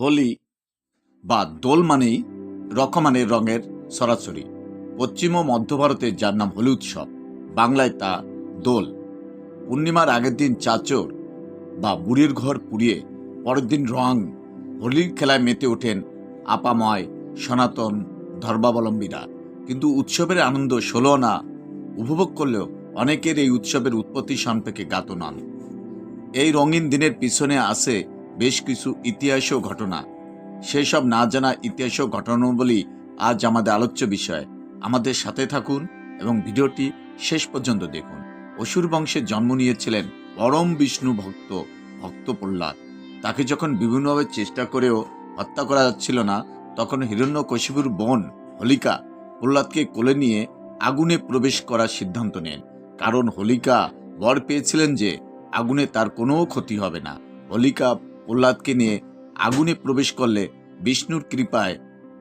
হোলি বা দোল মানেই রকমানের রঙের সরাসরি। পশ্চিম ও মধ্য ভারতে যার নাম হোলি উৎসব, বাংলায় তা দোল। পূর্ণিমার আগের দিন চাচর বা বুড়ির ঘর পুড়িয়ে পরের দিন রং হোলির খেলায় মেতে ওঠেন আপাময় সনাতন ধর্মাবলম্বীরা। কিন্তু উৎসবের আনন্দ ষোলো আনা উপভোগ করলেও অনেকের এই উৎসবের উৎপত্তি সম্পর্কে জ্ঞাত নন। এই রঙিন দিনের পিছনে আছে বেশ কিছু ইতিহাস ও ঘটনা। সেসব না জানা ইতিহাস ও ঘটনাবলী আজ আমাদের আলোচ্য বিষয়। আমাদের সাথে থাকুন এবং ভিডিওটি শেষ পর্যন্ত দেখুন। অসুর বংশে জন্ম নিয়েছিলেন পরম বিষ্ণু ভক্ত ভক্ত প্রহ্লাদ তাকে যখন বিভিন্নভাবে চেষ্টা করেও হত্যা করা যাচ্ছিল না, তখন হিরণ্যকশিপুর বোন হোলিকা প্রহ্লাদকে কোলে নিয়ে আগুনে প্রবেশ করার সিদ্ধান্ত নেন। কারণ হোলিকা বর পেয়েছিলেন যে, আগুনে তার কোনো ক্ষতি হবে না। হোলিকা প্রহ্লাদকে নিয়ে আগুনে প্রবেশ করলে বিষ্ণুর কৃপায়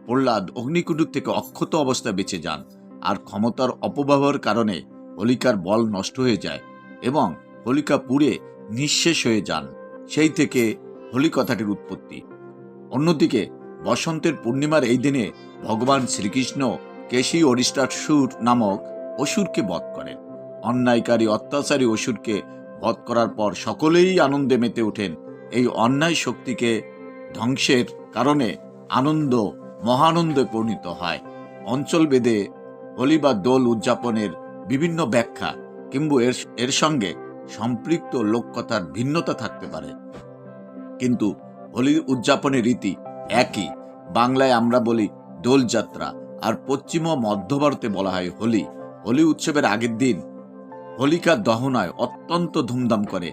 প্রহ্লাদ অগ্নিকুণ্ডুর থেকে অক্ষত অবস্থায় বেঁচে যান আর ক্ষমতার অপব্যবহার কারণে হোলিকার বল নষ্ট হয়ে যায় এবং হোলিকা পুড়ে নিঃশেষ হয়ে যান। সেই থেকে হোলি কথাটির উৎপত্তি। অন্যদিকে বসন্তের পূর্ণিমার এই দিনে ভগবান শ্রীকৃষ্ণ কেশী অরিষ্টাসুর নামক অসুরকে বধ করেন। অন্যায়কারী, অত্যাচারী অসুরকে বধ করার পর সকলেই আনন্দে মেতে ওঠেন এই অন্যায় শক্তিকে ধ্বংসের কারণে আনন্দ, মহানন্দে পরিণত হয়। অঞ্চল বেদে হোলি বা দোল উদযাপনের বিভিন্ন ব্যাখ্যা কিংবা এর এর সঙ্গে সম্পৃক্ত লোককথার ভিন্নতা থাকতে পারে। কিন্তু হোলি উদযাপনের রীতি একই। বাংলায় আমরা বলি দোলযাত্রা আর পশ্চিম ও মধ্য ভারতে বলা হয় হোলি। হোলি উৎসবের আগের দিন হোলিকার দহনায় অত্যন্ত ধুমধাম করে।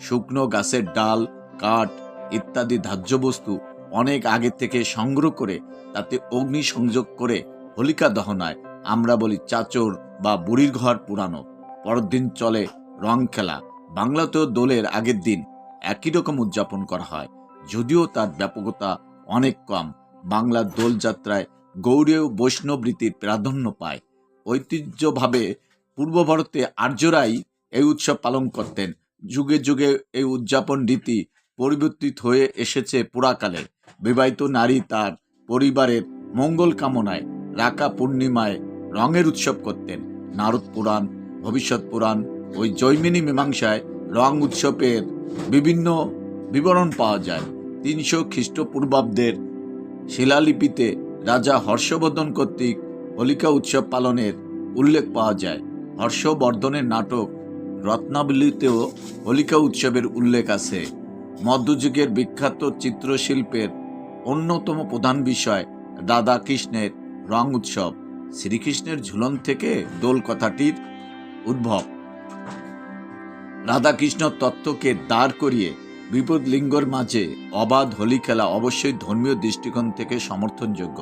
শুকনো গাছের ডাল কাঠ ইত্যাদি ধার্য বস্তু অনেক আগে থেকে সংগ্রহ করে তাতে অগ্নি সংযোগ করে হোলিকা দহনায়, আমরা বলি চাচর বা বুড়ির ঘর পুরানো। পরের দিন চলে রং খেলা। বাংলাতেও দোলের আগের দিন একই রকম উদযাপন করা হয়, যদিও তার ব্যাপকতা অনেক কম। বাংলার দোলযাত্রায় গৌড়ীয় বৈষ্ণব রীতির প্রাধান্য পায়। ঐতিহ্যভাবে পূর্ব ভারতে আর্যরাই এই উৎসব পালন করতেন। যুগে যুগে এই উদযাপন রীতি পরিবর্তিত হয়ে এসেছে পুরাকালে। বিবাহিত নারী তার পরিবারের মঙ্গল কামনায় রাকা পূর্ণিমায় রঙের উৎসব করতেন। নারদ পুরাণ, ভবিষ্যৎ পুরাণ ওই জৈমিনী মীমাংসায় রং উৎসবের বিভিন্ন বিবরণ পাওয়া যায়। তিনশো খ্রিস্টপূর্বাব্দের শিলালিপিতে রাজা হর্ষবর্ধন কর্তৃক হোলিকা উৎসব পালনের উল্লেখ পাওয়া যায়। হর্ষবর্ধনের নাটক রত্নাবলীতেও হোলিকা উৎসবের উল্লেখ আছে। মধ্যযুগের বিখ্যাত চিত্রশিল্পের অন্যতম প্রধান বিষয় রাধা কৃষ্ণের রং উৎসব। শ্রীকৃষ্ণের ঝুলন থেকে দোল কথাটির উদ্ভব রাধাকৃষ্ণ তত্ত্বকে দাঁড় করিয়ে বিপদ লিঙ্গর মাঝে অবাধ হোলি খেলা অবশ্যই ধর্মীয় দৃষ্টিকোণ থেকে সমর্থনযোগ্য।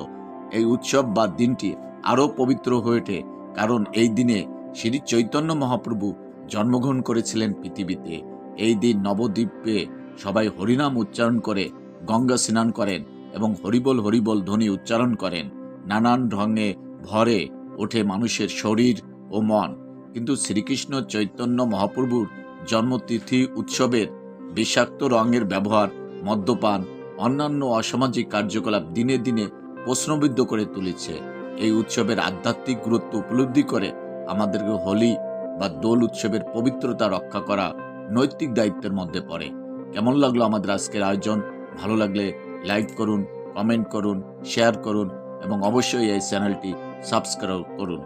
এই উৎসব বা দিনটি আরও পবিত্র হয়ে ওঠে কারণ এই দিনে শ্রী চৈতন্য মহাপ্রভু জন্মগ্রহণ করেছিলেন পৃথিবীতে। এই দিন নবদ্বীপে সবাই হরিনাম উচ্চারণ করে গঙ্গা স্নান করেন এবং হরিবল হরিবল ধ্বনি উচ্চারণ করেন। নানান ঢঙে ভরে ওঠে মানুষের শরীর ও মন। কিন্তু শ্রীকৃষ্ণ চৈতন্য মহাপ্রভুর জন্মতিথি উৎসবের বিষাক্ত রঙের ব্যবহার, মদ্যপান, অন্যান্য অসামাজিক কার্যকলাপ দিনে দিনে প্রশ্নবিদ্ধ করে তুলেছে। এই উৎসবের আধ্যাত্মিক গুরুত্ব উপলব্ধি করে আমাদেরকে হোলি বা দোল উৎসবের পবিত্রতা রক্ষা করা নৈতিক দায়িত্বের মধ্যে পড়ে। কেমন লাগল আমাদের আজকের আয়োজন? ভালো লাগলে লাইক করুন কমেন্ট করুন শেয়ার করুন, এবং অবশ্যই এই চ্যানেলটি সাবস্ক্রাইব করুন।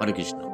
হরে কৃষ্ণ।